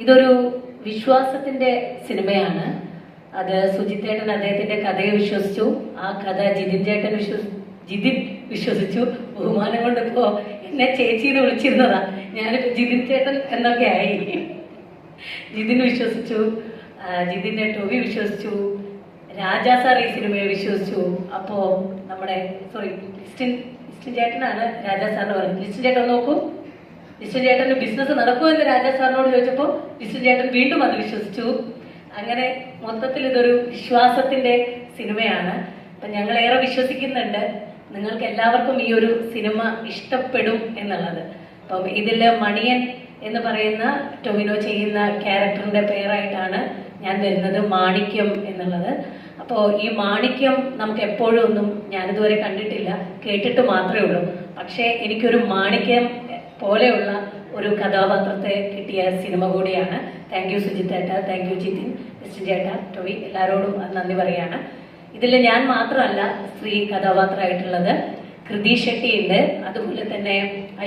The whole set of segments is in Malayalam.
ഇതൊരു വിശ്വാസത്തിന്റെ സിനിമയാണ്. അത് സുജിത്തേട്ടൻ അദ്ദേഹത്തിന്റെ കഥയെ വിശ്വസിച്ചു. ആ കഥ ജിതിൻ ചേട്ടൻ വിശ്വസി ജിതിൻ വിശ്വസിച്ചു. ബഹുമാനം കൊണ്ട് ഇപ്പോ എന്നെ ചേച്ചിന്ന് വിളിച്ചിരുന്നതാ. ഞാനിപ്പോ ജിതിൻ ചേട്ടൻ എന്നൊക്കെ ആയി. ജിതിൻ വിശ്വസിച്ചു. ജിതിന്റെ ടോവി വിശ്വസിച്ചു. രാജാ സാർ ഈ സിനിമയെ വിശ്വസിച്ചു. അപ്പോ നമ്മുടെ സോറി ക്രിസ്റ്റിൻ ക്രിസ്റ്റിൻ ചേട്ടനാണ് രാജാ സാറിന് പറഞ്ഞത് ലിസ്റ്റിൻ ചേട്ടൻ നോക്കൂ. ലിസ്റ്റിൻ ചേട്ടന് ബിസിനസ് നടക്കുമോ എന്ന് രാജാ സാറിനോട് ചോദിച്ചപ്പോൾ ലിസ്റ്റിൻ ചേട്ടൻ വീണ്ടും അത് വിശ്വസിച്ചു. അങ്ങനെ മൊത്തത്തിൽ ഇതൊരു വിശ്വാസത്തിന്റെ സിനിമയാണ്. അപ്പൊ ഞങ്ങൾ ഏറെ വിശ്വസിക്കുന്നുണ്ട് നിങ്ങൾക്ക് എല്ലാവർക്കും ഈ ഒരു സിനിമ ഇഷ്ടപ്പെടും എന്നുള്ളത്. അപ്പം ഇതിൽ മണിയൻ എന്ന് പറയുന്ന ടൊവിനോ ചെയ്യുന്ന ക്യാരക്ടറിന്റെ പേരായിട്ടാണ് ഞാൻ വരുന്നത് മാണിക്യം എന്നുള്ളത്. അപ്പോൾ ഈ മാണിക്യം നമുക്ക് എപ്പോഴും ഒന്നും ഞാനിതുവരെ കണ്ടിട്ടില്ല. കേട്ടിട്ട് മാത്രമേ ഉള്ളൂ. പക്ഷേ എനിക്കൊരു മാണിക്യം പോലെയുള്ള ഒരു കഥാപാത്രത്തെ കിട്ടിയ സിനിമ കൂടിയാണ്. താങ്ക് യു സുജിത് ഏട്ട. താങ്ക് യു ജിതിൻ ക്രിസ്റ്റിൻ ചേട്ട ടോവി എല്ലാവരോടും നന്ദി പറയാണ്. ഇതിൽ ഞാൻ മാത്രമല്ല സ്ത്രീ കഥാപാത്രമായിട്ടുള്ളത് കൃതി ഷെട്ടി ഉണ്ട് അതുപോലെ തന്നെ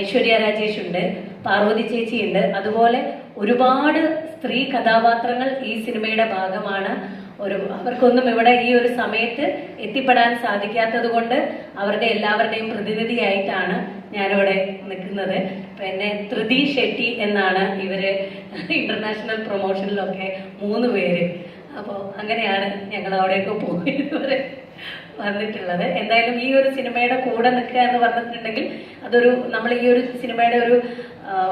ഐശ്വര്യ രാജേഷ് ഉണ്ട്. പാർവതി ചേച്ചി ഉണ്ട് അതുപോലെ ഒരുപാട് സ്ത്രീ കഥാപാത്രങ്ങൾ ഈ സിനിമയുടെ ഭാഗമാണ്. ഒരു അവർക്കൊന്നും ഇവിടെ ഈ ഒരു സമയത്ത് എത്തിപ്പെടാൻ സാധിക്കാത്തത് കൊണ്ട് അവരുടെ എല്ലാവരുടെയും പ്രതിനിധിയായിട്ടാണ് ഞാനിവിടെ നിൽക്കുന്നത്. പിന്നെ ത്രിതി ഷെട്ടി എന്നാണ് ഇവർ. ഇന്റർനാഷണൽ പ്രൊമോഷനിലൊക്കെ മൂന്ന് പേര്. അപ്പോൾ അങ്ങനെയാണ് ഞങ്ങൾ അവിടെയൊക്കെ പോയി വന്നിട്ടുള്ളത്. എന്തായാലും ഈ ഒരു സിനിമയുടെ കൂടെ നിൽക്കുക എന്ന് പറഞ്ഞിട്ടുണ്ടെങ്കിൽ അതൊരു നമ്മൾ ഈ ഒരു സിനിമയുടെ ഒരു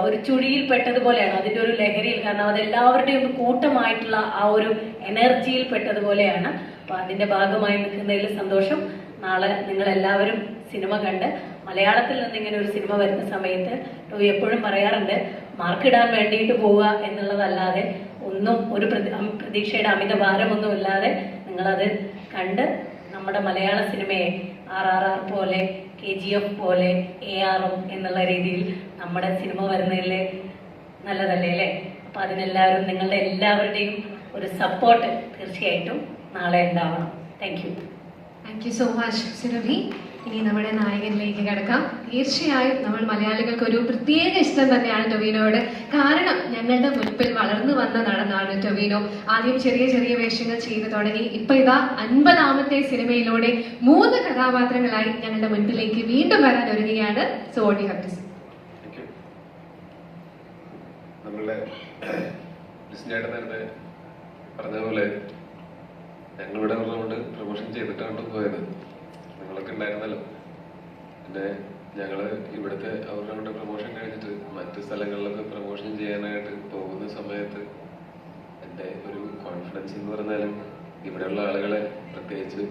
ഒരു ചുഴിയിൽ പെട്ടതുപോലെയാണ്. അതിന്റെ ഒരു ലഹരിയിൽ കാരണം അതെല്ലാവരുടെയും ഒരു കൂട്ടമായിട്ടുള്ള ആ ഒരു എനർജിയിൽ പെട്ടതുപോലെയാണ്. അപ്പൊ അതിന്റെ ഭാഗമായി നിൽക്കുന്നതിൽ സന്തോഷം. നാളെ നിങ്ങൾ എല്ലാവരും സിനിമ കണ്ട് മലയാളത്തിൽ നിന്ന് ഇങ്ങനെ ഒരു സിനിമ വരുന്ന സമയത്ത് എപ്പോഴും പറയാറുണ്ട് മാർക്കിടാൻ വേണ്ടിയിട്ട് പോവുക എന്നുള്ളതല്ലാതെ ഒന്നും ഒരു പ്രതി- പ്രതീക്ഷയുടെ അമിത ഭാരമൊന്നും ഇല്ലാതെ നിങ്ങളത് കണ്ട് നമ്മുടെ മലയാള സിനിമയെ ആർ ആർ ആർ പോലെ കെ ജി എഫ് പോലെ എ ആർ എന്നുള്ള രീതിയിൽ നമ്മുടെ സിനിമ വരുന്നതിൽ നല്ലതല്ലേ അല്ലേ? അപ്പം അതിനെല്ലാവരും നിങ്ങളുടെ എല്ലാവരുടെയും ഒരു സപ്പോർട്ട് തീർച്ചയായിട്ടും നാളെ ഉണ്ടാവണം. Thank you thank you so much Surabhi ഇനി നമ്മുടെ നായകനിലേക്ക് കിടക്കാം. തീർച്ചയായും നമ്മൾ മലയാളികൾക്ക് ഒരു പ്രത്യേക ഇഷ്ടം തന്നെയാണ് ടൊവിനോയോട്. കാരണം ഞങ്ങളുടെ മുൻപിൽ വളർന്നു വന്ന നടനാണ് ടൊവിനോ. ആദ്യം ചെറിയ ചെറിയ വേഷങ്ങൾ ചെയ്തു തുടങ്ങി. ഇപ്പൊ ഇതാ അൻപതാമത്തെ സിനിമയിലൂടെ മൂന്ന് കഥാപാത്രങ്ങളായി ഞങ്ങളുടെ മുൻപിലേക്ക് വീണ്ടും വരാൻ ഒരുങ്ങുകയാണ് Soni vote you have to say Thank you. നമ്മളുടെ പറഞ്ഞ പോലെ ഞങ്ങളിവിടെ ഉള്ളതുകൊണ്ട് പ്രൊമോഷൻ ചെയ്തിട്ടാണ് പോയത്. നിങ്ങളൊക്കെ ഉണ്ടായിരുന്നല്ലോ. പിന്നെ ഞങ്ങൾ ഇവിടുത്തെ അവരുടെ അവിടെ പ്രൊമോഷൻ കഴിഞ്ഞിട്ട് മറ്റ് സ്ഥലങ്ങളിലൊക്കെ പ്രൊമോഷൻ ചെയ്യാനായിട്ട് പോകുന്ന സമയത്ത് എന്റെ ഒരു കോൺഫിഡൻസ് എന്ന് പറഞ്ഞാലും ഇവിടെയുള്ള ആളുകളെ പ്രത്യേകിച്ച്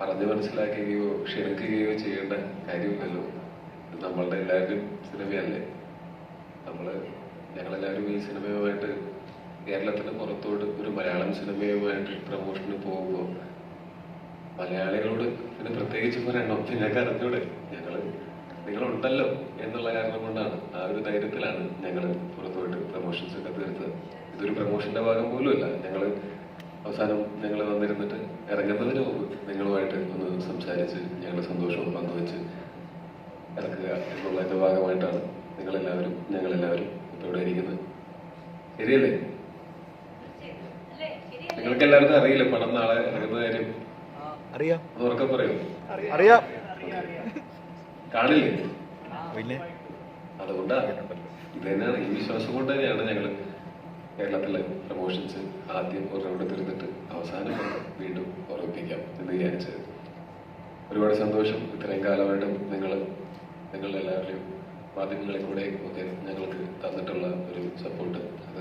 പറഞ്ഞു മനസ്സിലാക്കുകയോ ക്ഷണിക്കുകയോ ചെയ്യേണ്ട കാര്യമില്ലല്ലോ. നമ്മളുടെ എല്ലാവരുടെയും സിനിമയല്ലേ. നമ്മൾ ഞങ്ങളെല്ലാവരും ഈ സിനിമയുമായിട്ട് കേരളത്തിന് പുറത്തോട്ട് ഒരു മലയാളം സിനിമയുമായിട്ട് പ്രൊമോഷന് പോകുമ്പോൾ മലയാളികളോട് പിന്നെ പ്രത്യേകിച്ച് പറയണം നിങ്ങൾക്ക് അറിഞ്ഞൂടെ ഞങ്ങൾ നിങ്ങളുണ്ടല്ലോ എന്നുള്ള കാരണം കൊണ്ടാണ് ആ ഒരു ധൈര്യത്തിലാണ് ഞങ്ങൾ പുറത്തുപോയിട്ട് പ്രൊമോഷൻസ് ഒക്കെ തീർത്തത്. ഇതൊരു പ്രൊമോഷന്റെ ഭാഗം പോലും അല്ല. ഞങ്ങൾ അവസാനം ഞങ്ങൾ വന്നിരുന്നിട്ട് ഇറങ്ങുന്നതിന് മുമ്പ് നിങ്ങളുമായിട്ട് ഒന്ന് സംസാരിച്ച് ഞങ്ങളുടെ സന്തോഷവും പങ്കുവെച്ച് ഇറക്കുക എന്നുള്ളതിന്റെ ഭാഗമായിട്ടാണ് നിങ്ങളെല്ലാവരും ഞങ്ങളെല്ലാവരും ഇപ്പൊ ഇവിടെ ഇരിക്കുന്നത്. ശരിയല്ലേ? നിങ്ങൾക്ക് എല്ലാവർക്കും അറിയില്ല പണം നാളെ ഇറങ്ങുന്ന കാര്യം? അറിയാം. അറിയാം. കാണില്ലേ? പിന്നെ? അതുകൊണ്ടാണ് ഇത് തന്നെയാണ് ഈ വിശ്വാസം കൊണ്ട് തന്നെയാണ് ഞങ്ങൾ കേരളത്തിലെ പ്രൊമോഷൻസ് ആദ്യം ഒരു റൗണ്ട് തീർന്നിട്ട് അവസാനം വീണ്ടും ഓർമ്മിപ്പിക്കാം എന്ന് വിചാരിച്ചത്. ഒരുപാട് സന്തോഷം. ഇത്രയും കാലമായിട്ടും നിങ്ങൾ നിങ്ങളുടെ എല്ലാവരുടെയും മാധ്യമങ്ങളിൽ കൂടെ ഒക്കെ ഞങ്ങൾക്ക് തന്നിട്ടുള്ള ഒരു സപ്പോർട്ട് അത്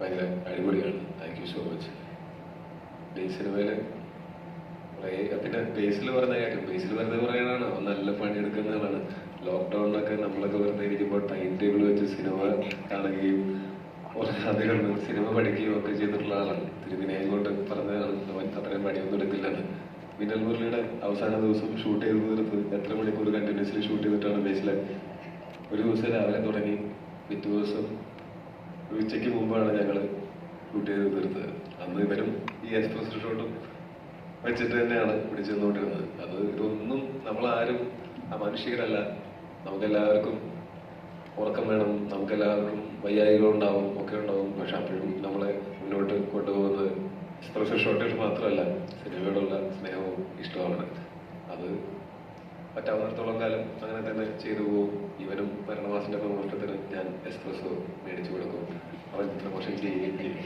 ഭയങ്കര അടിപൊളിയാണ്. താങ്ക് യു സോ മച്ച് ഈ സിനിമയിൽ കുറേ പിന്നെ ബേസിൽ പറഞ്ഞ കാര്യം ബേസിൽ വെറുതെ പറയണതാണ് അവൻ നല്ല പണിയെടുക്കുന്നതാണ് ലോക്ക്ഡൌണിലൊക്കെ നമ്മളൊക്കെ വെറുതെ ഇരിക്കുമ്പോൾ ടൈം ടേബിൾ വെച്ച് സിനിമ കാണുകയും കുറേ അധികം സിനിമ പഠിക്കുകയും ഒക്കെ ചെയ്തിട്ടുള്ള ആളാണ്. തിരുവിനയം കൊണ്ട് പറഞ്ഞതാണ്. അവൻ അത്രയും പണിയൊന്നും എടുക്കില്ലെന്ന് മിന്നൽ മുരളിയുടെ അവസാന ദിവസം ഷൂട്ട് ചെയ്ത് തീർത്ത് എത്ര മണിക്കൂർ കണ്ടിന്യൂസ്ലി ഷൂട്ട് ചെയ്തിട്ടാണ് ബേസിലെ ഒരു ദിവസം രാവിലെ തുടങ്ങി. പിറ്റേ ദിവസം ഉച്ചയ്ക്ക് മുമ്പാണ് ഞങ്ങൾ ഷൂട്ട് ചെയ്ത് തീർത്തത്. അന്ന് ഇവരും ഈ എക്സ്പ്രസ് ഷോട്ടും വെച്ചിട്ട് തന്നെയാണ് പിടിച്ചു നിന്നുകൊണ്ടിരുന്നത് അത് ഇതൊന്നും നമ്മളാരും അമാനുഷികരല്ല നമുക്കെല്ലാവർക്കും ഉറക്കം വേണം. നമുക്കെല്ലാവർക്കും വയ്യായികളുണ്ടാവും ഒക്കെ ഉണ്ടാവും പക്ഷെ അപ്പോഴും നമ്മളെ മുന്നോട്ട് കൊണ്ടുപോകുന്നത് എക്സ്പ്രഷൻ ഷോർട്ടേജ് മാത്രമല്ല സിനിമയോടുള്ള സ്നേഹവും ഇഷ്ടമാണ് അത് പറ്റാവുന്നിടത്തോളം കാലം അങ്ങനെ തന്നെ ചെയ്തു പോകും. ഇവനും ഭരണവാസിന്റെ പ്രമോഷണത്തിന് ഞാൻ എക്സ്പ്രസ് മേടിച്ചു കൊടുക്കും. അവൻ പ്രമോഷൻ ചെയ്യുകയും ചെയ്യും.